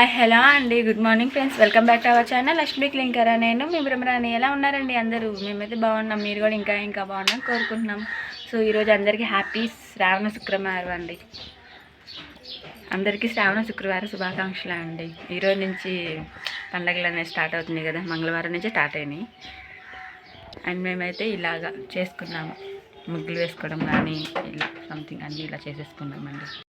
Hi hello అండి. Good morning friends welcome back to our channel Lakshmi Klinkara. నేను మీ బ్రహ్మరాణి ఎలా ఉన్నారండి అందరూ? మేమైతే బాగున్నాం. మీరు కూడా ఇంకా ఇంకా బాగున్నాం కోరుకుంటున్నాం. సో ఈరోజు అందరికీ హ్యాపీ శ్రావణ శుక్రవారం అండి. అందరికీ శ్రావణ శుక్రవారం శుభాకాంక్షలు అండి. ఈరోజు నుంచి పండగలు అనేవి స్టార్ట్ అవుతున్నాయి కదా. మంగళవారం నుంచి స్టార్ట్ అయినాయి. అండ్ మేమైతే ఇలాగా చేసుకున్నాము. ముగ్గులు వేసుకోవడం కానీ ఇలా సంథింగ్ అన్నీ ఇలా చేసేసుకున్నామండి.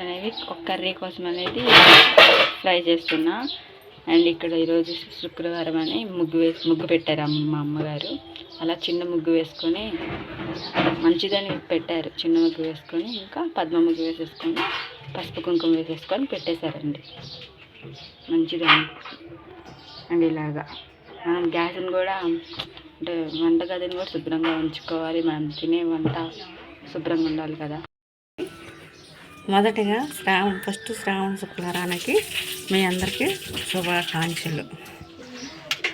ఆనియన్స్ అనేవి ఒక కర్రీ కోసం అనేది ఫ్రై చేస్తున్నా. అండ్ ఇక్కడ ఈరోజు శుక్రవారం అని ముగ్గు వేసి ముగ్గు పెట్టారు అమ్మ మా అమ్మగారు. అలా చిన్న ముగ్గు వేసుకొని మంచిదని పెట్టారు. చిన్న ముగ్గు వేసుకొని ఇంకా పద్మ ముగ్గు వేసేసుకొని పసుపు కుంకుమ వేసేసుకొని పెట్టేశారండి. మంచిదని అండ్ ఇలాగా మనం గ్యాస్ని కూడా అంటే వంటగదిని కూడా శుభ్రంగా ఉంచుకోవాలి. మనం తినే వంట శుభ్రంగా ఉండాలి కదా. మొదటిగా శ్రావణ ఫస్ట్ శ్రావణ శుక్రవారానికి మీ అందరికీ శుభాకాంక్షలు.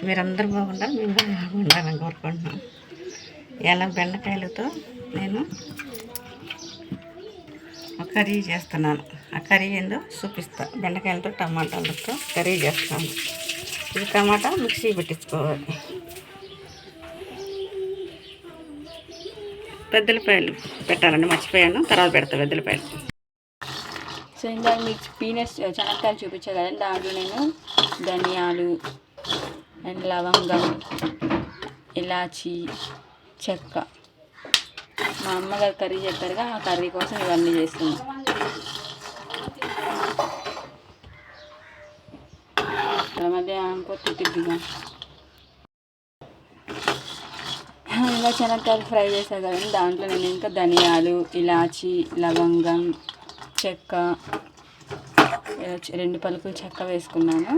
మీరందరూ బాగుండాలి మేము బాగుండాలని కోరుకుంటున్నాం. ఎలా బెండకాయలతో నేను కర్రీ చేస్తున్నాను. ఆ కర్రీ ఏందో చూపిస్తా. బెండకాయలతో టమాటాలతో కర్రీ చేస్తాను. ఇది టమాటా మిక్సీ పెట్టించుకోవాలి. పెద్దలపాయలు పెట్టాలండి మర్చిపోయాను. తర్వాత పెడతా పెద్దలపాయలు. సో ఇందాక మీకు పీనట్స్ చెనక్కాయలు చూపించా కదండి దాంట్లో నేను ధనియాలు అండ్ లవంగం ఇలాచి చెక్క మా అమ్మగారు కర్రీ చెప్పారుగా ఆ కర్రీ కోసం ఇవన్నీ చేస్తున్నాం. ఇక్కడ మధ్య పొత్తు తిద్దిగా ఇలా చెనక్కాయలు ఫ్రై చేసా కదండి దాంట్లో నేను ఇంకా ధనియాలు ఇలాచి లవంగం చెక్క రెండు పలుకులు చెక్క వేసుకున్నాను.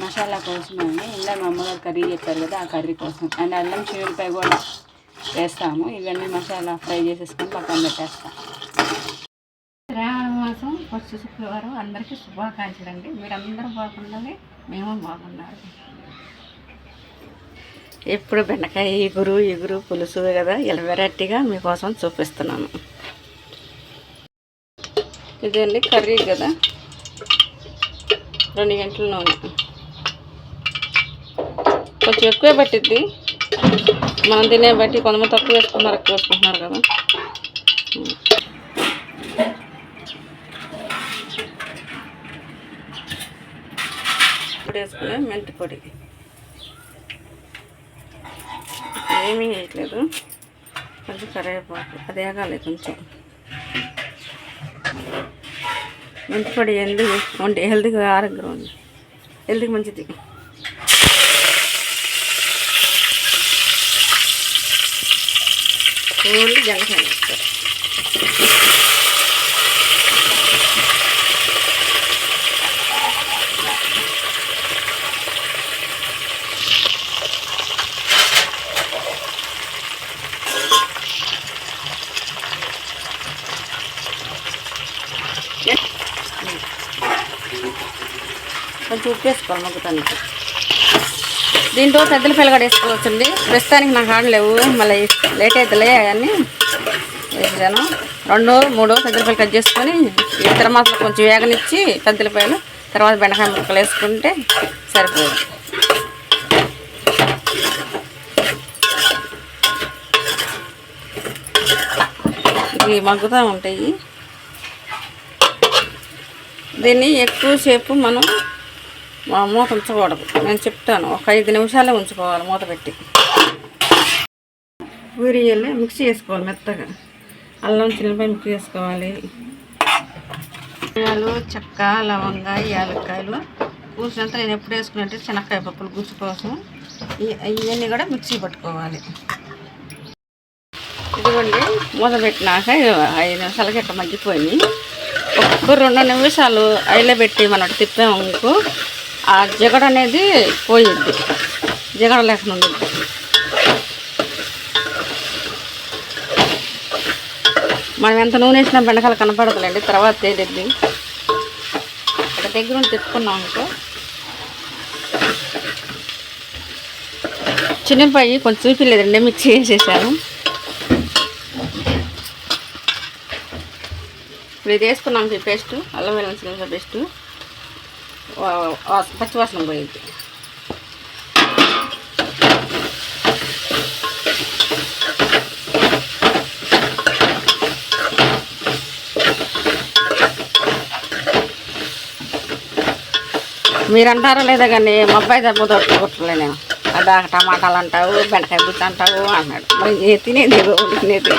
మసాలా కోసం అండి ఇందా మా అమ్మగారు కర్రీ చెప్పారు కదా ఆ కర్రీ కోసం. అండ్ అల్లం చిన్నపాయ కూడా వేస్తాము. ఇవన్నీ మసాలా ఫ్రై చేసేసుకొని పక్కన పెట్టేస్తాం. శ్రావణ మాసం ఫస్ట్ శుక్రవారం. అందరికీ శుభాకాంక్షలు అండి. మీరందరూ బాగుండాలి మేము బాగుండాలి. ఎప్పుడు బెండకాయ ఎగురు ఎగురు పులుసు కదా ఇలా వెరైటీగా మీకోసం చూపిస్తున్నాను. ఇదండి కర్రీ కదా. రెండు గంటల నూనె. కొంచెం ఎక్కువే పట్టిద్ది. మనం తినే బట్టి కొంతమంది తక్కువ వేసుకున్నారు ఎక్కువ వేసుకుంటున్నారు కదా. ఇప్పుడు వేసుకునే మెంతి పొడి. ఏమీ వేయట్లేదు. కొంచెం కరివేపాకు. అది వేగాలి కొంచెం. మెంతి పొడి ఎందుకు వండి హెల్త్గా ఆరోగ్యం ఉంది హెల్త్కి మంచిది ఓన్లీ జనసేన కొంచెం ఉప్పు వేసుకోవాలి మగ్గుతానికి దీంట్లో పెద్దల పిల్లగాడు వేసుకోవచ్చండి. ప్రస్తుతానికి నాకు ఆడలేవు మళ్ళీ లేట్ అవుతుందిలే అవన్నీ వేసాను. రెండు మూడు పెద్దలపాయలు కట్ చేసుకొని ఇతర మాసాలు కొంచెం వేగనిచ్చి పెద్దలపాయలు తర్వాత బెండకాయ ముక్కలు వేసుకుంటే సరిపోదు. ఇవి మగ్గుతూ ఉంటాయి. దీన్ని ఎక్కువసేపు మనం మూత ఉంచకూడదు. నేను చెప్తాను ఒక ఐదు నిమిషాలే ఉంచుకోవాలి మూత పెట్టి. పూరియల్ని మిక్సీ చేసుకోవాలి మెత్తగా. అల్లం చిన్నపై మిక్స్ చేసుకోవాలి. ధనియాలు చెక్క లవంగ యాలక్కాయలు కూర్చున్నంత నేను ఎప్పుడు వేసుకున్నట్టే శనక్కాయ పప్పులు గుజ్జు కోసం ఇవన్నీ కూడా మిక్సీ పట్టుకోవాలి. ఇదిగోండి మూత పెట్టినాక ఐదు నిమిషాలకి ఇట్లా మగ్గిపోయింది. ఒక్క రెండు నిమిషాలు ఐలో పెట్టి మనం తిప్పాము అనుకో ఆ జిగడ అనేది పోయిద్ది జిగడ లేకుండా ఉండిద్ది మనం ఎంత నూనె వేసినా బెండకాయలు కనపడదులేండి తర్వాత తేలిద్ది. ఒక దగ్గర ఉండి తిప్పుకున్నాం అనుకో. చిన్నపాయి కొంచెం చూపించలేదండి మిక్సీ వేసేసాను. ఇప్పుడు ఇది వేసుకున్నాం పేస్ట్. అల్లం వెల్లుల్లి పేస్ట్ పచ్చివాసన పోయింది. మీరు అంటారా లేదా కానీ మా అబ్బాయి దెబ్బ తొట్టుకోవట్లే నేను. అదా టమాటాలు అంటావు బెండకాయ బుద్ధి అంటావు అన్నాడు. మరి తినేది? తినేది?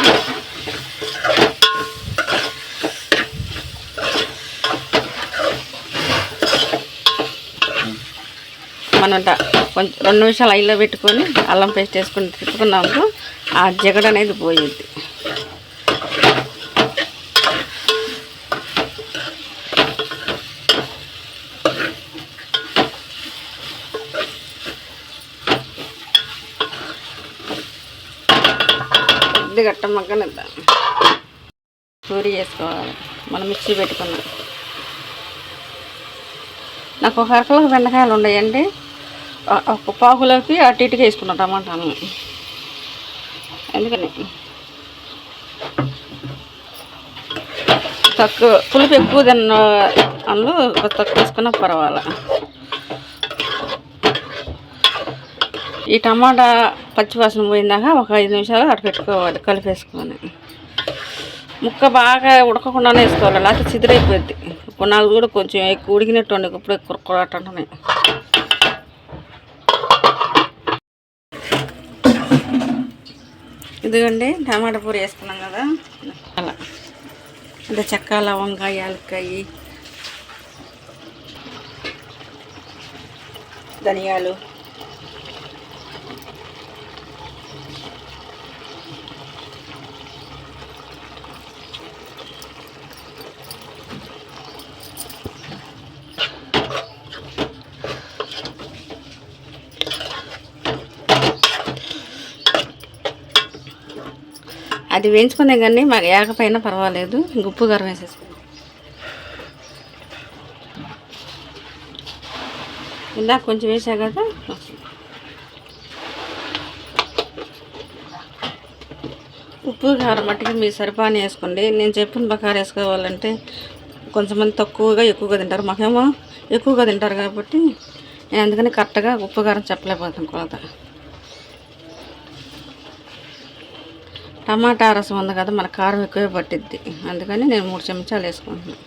మనం కొంచెం రెండు నిమిషాలు ఐలో పెట్టుకొని అల్లం పేస్ట్ వేసుకొని తిప్పుకున్నాము ఆ జగడ అనేది పోయిద్ది కొద్దిగా గట్ట మగ్గనిద్దాం పూరి చేసుకోవాలి. మనం మిక్సీ పెట్టుకున్నాం. నాకు ఒక అరకలో బెండకాయలు ఉన్నాయండి. ఒక పావులోకి అటు ఇటుగా వేసుకున్నాం టమాటాను ఎందుకని? తక్కువ పులుపు ఎక్కువ తిన్న అందులో తక్కువ వేసుకున్నా పర్వాలా. ఈ టమాటా పచ్చివాసన పోయిందాక ఒక ఐదు నిమిషాలు అటు పెట్టుకోవాలి కలిపేసుకొని ముక్క బాగా ఉడకకుండానే వేసుకోవాలి లేకపోతే చిదిరైపోద్ది. ఇప్పుడు కూడా కొంచెం ఎక్కువ ఉడికినట్టు ఉండి ఇప్పుడు ఎక్కువ ఇదిగోండి టమాటా పూర వేసుకున్నాం కదా. అలా. అంటే చెక్క లవంగా యాలక్కాయ ధనియాలు. అది వేయించుకునే కానీ మాకు ఏకపోయినా పర్వాలేదు ఉప్పు కారం వేసేసుకుందాం ఇందాక కొంచెం వేసా కదా ఉప్పు కారం మట్టికి మీరు సరిపాని వేసుకోండి. నేను చెప్పిన ప్రకారం వేసుకోవాలంటే కొంతమంది తక్కువగా ఎక్కువగా తింటారు. మాకేమో ఎక్కువగా తింటారు కాబట్టి నేను అందుకని కరెక్ట్గా ఉప్పు కారం చెప్పలేకపోతాను కొలత. టమాటా రసం ఉంది కదా మన కారం ఎక్కువే పట్టిద్ది. అందుకని నేను మూడు చెంచాలు వేసుకుంటున్నాను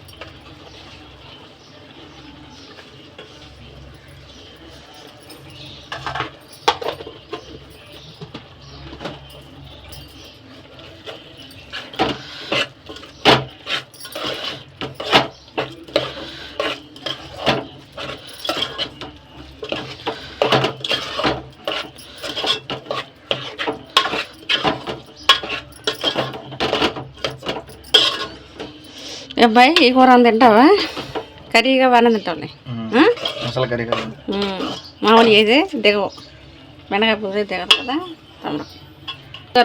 ఏ అబ్బాయి ఈ కూర అని తింటావా? కర్రీగా బాగానే తింటావులే. మామూలు ఏదే? దిగవు. బెండకాయ పూరి దిగదు కదా తమ్ముడు.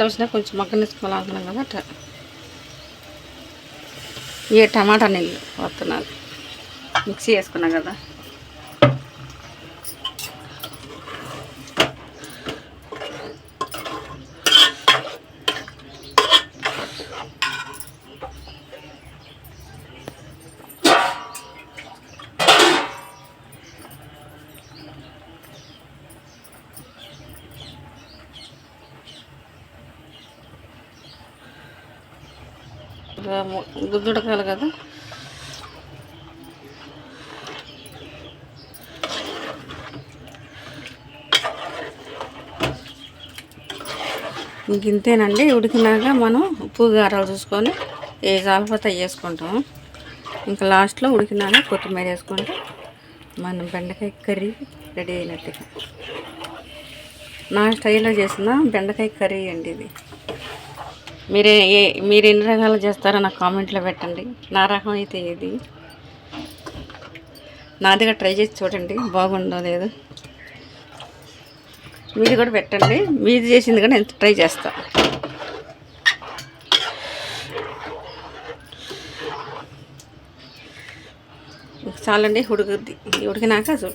వచ్చినా కొంచెం మగ్గనిసుకోవాలనుకున్నాం కదా అట్లా ఏ టమాటా నీళ్ళు వస్తున్నాను. మిక్సీ వేసుకున్నాం కదా. గుద్దుడకాలి కదా. ఇంక ఇంతేనండి ఉడికినాక మనం ఉప్పు గారాలు చూసుకొని ఏ జాలపత వేసుకుంటాం ఇంకా లాస్ట్లో ఉడికినాక కొత్తిమీర వేసుకుంటే మనం బెండకాయ కర్రీ రెడీ అయినట్టుగా. నా స్టైల్లో చేసిన బెండకాయ కర్రీ అండి ఇది. మీరే ఏ మీరు ఎన్ని రకాలు చేస్తారో నాకు కామెంట్లో పెట్టండి. నా రకం అయితే ఇది నాదిగా ట్రై చేసి చూడండి బాగుందో లేదు. మీది కూడా పెట్టండి. మీది చేసింది కూడా నేను ట్రై చేస్తా. చాలండి ఉడుకుద్ది. ఉడికినాక చూ-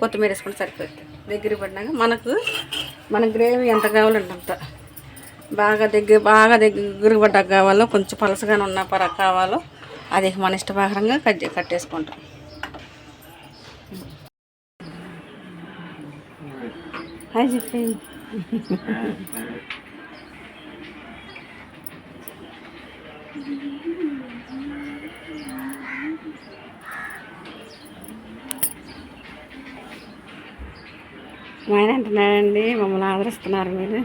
కొత్తిమీర వేసుకుంటే సరిపోద్ది. దగ్గర పడినాక మనకు మన గ్రేవీ ఎంత కావాలంటే అంత. బాగా దగ్గర బాగా దగ్గర పడ్డ కావాలో కొంచెం పలసగానే ఉన్న పర కావాలో అది మన ఇష్ట ప్రకారంగా కట్ కట్టేసుకుంటాం హాయ్ చెప్పి ఆయన అంటున్నాడండి మమ్మల్ని ఆదరిస్తున్నారు మీరు.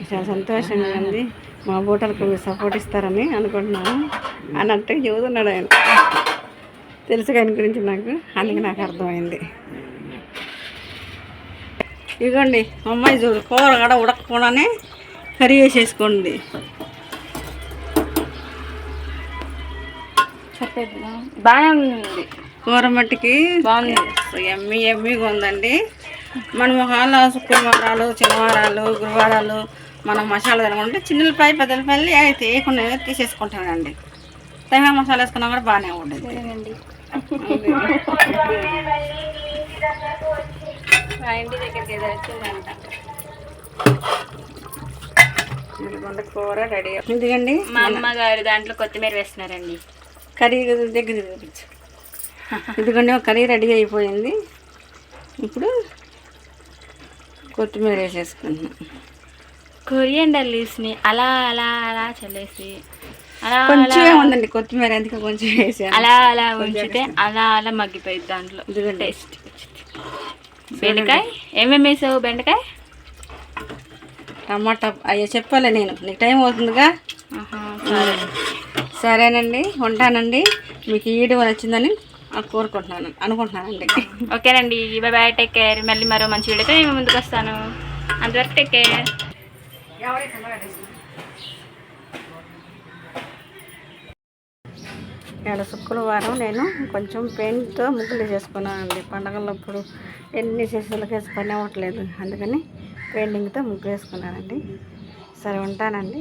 చాలా సంతోషంగా ఉంది. మా బూటలకు మీరు సపోర్ట్ ఇస్తారని అనుకుంటున్నాను. అని అంటే చెబుతున్నాడు ఆయన. తెలుసు ఆయన గురించి నాకు. అందుకే నాకు అర్థమైంది. ఇదిగోండి అమ్మాయి చూడు. కూర కూడా ఉడకకుండానే కర్రీ వేసేసుకోండి బాగానే ఉంది. కూర మట్టికి బాగుంది. ఎమ్మి ఎమ్మిగా ఉందండి. మనం ఒకవేళ శుక్రవారాలు శనివారాలు గురువారాలు మనం మసాలా తినకుంటే చిన్నపాయ పెద్దలపల్లి అయితే వేయకుండా తీసేసుకుంటానండి తగిన మసాలా వేసుకున్నా కూడా బాగానే ఇదిగోండి కూర రెడీ ఎందుకండి మా అమ్మగారు దాంట్లో కొత్తిమీర వేస్తున్నారండి. కర్రీ దగ్గర చూపించు ఒక కర్రీ రెడీ అయిపోయింది. ఇప్పుడు కొత్తిమీర వేసేసుకుంటున్నాం. కొరియండర్ లీవ్స్ని అలా అలా అలా చల్లేసి అలా కొంచెమే ఉందండి కొత్తిమీర అందుకే కొంచెం వేసాను. అలా అలా ఉంచితే అలా అలా మగ్గిపోయింది దాంట్లో. టేస్ట్ బెండకాయ? ఏమేమి వేసావు బెండకాయ? టమాటా అయ్యో చెప్పాలి నేను. నీకు టైం అవుతుందిగా? సరేనండి ఉంటానండి. మీకు ఈ వీడియో నచ్చిందని కోరుకుంటున్నాను అనుకుంటున్నానండి. ఓకేనండి బాయ్ బాయ్ టేక్ కేర్ మళ్ళీ మరో మంచి వీడియోతో ముందుకు వస్తాను. అంతవరకు టేక్ కేర్ ఇవాళ శుక్రవారం నేను కొంచెం పెయింట్తో ముగ్గులు చేసుకున్నానండి పండగలప్పుడు ఎన్ని సీసాలకు వేసి పని అవ్వట్లేదు. అందుకని పెయింటింగ్తో ముగ్గు వేసుకున్నానండి. సరే ఉంటానండి.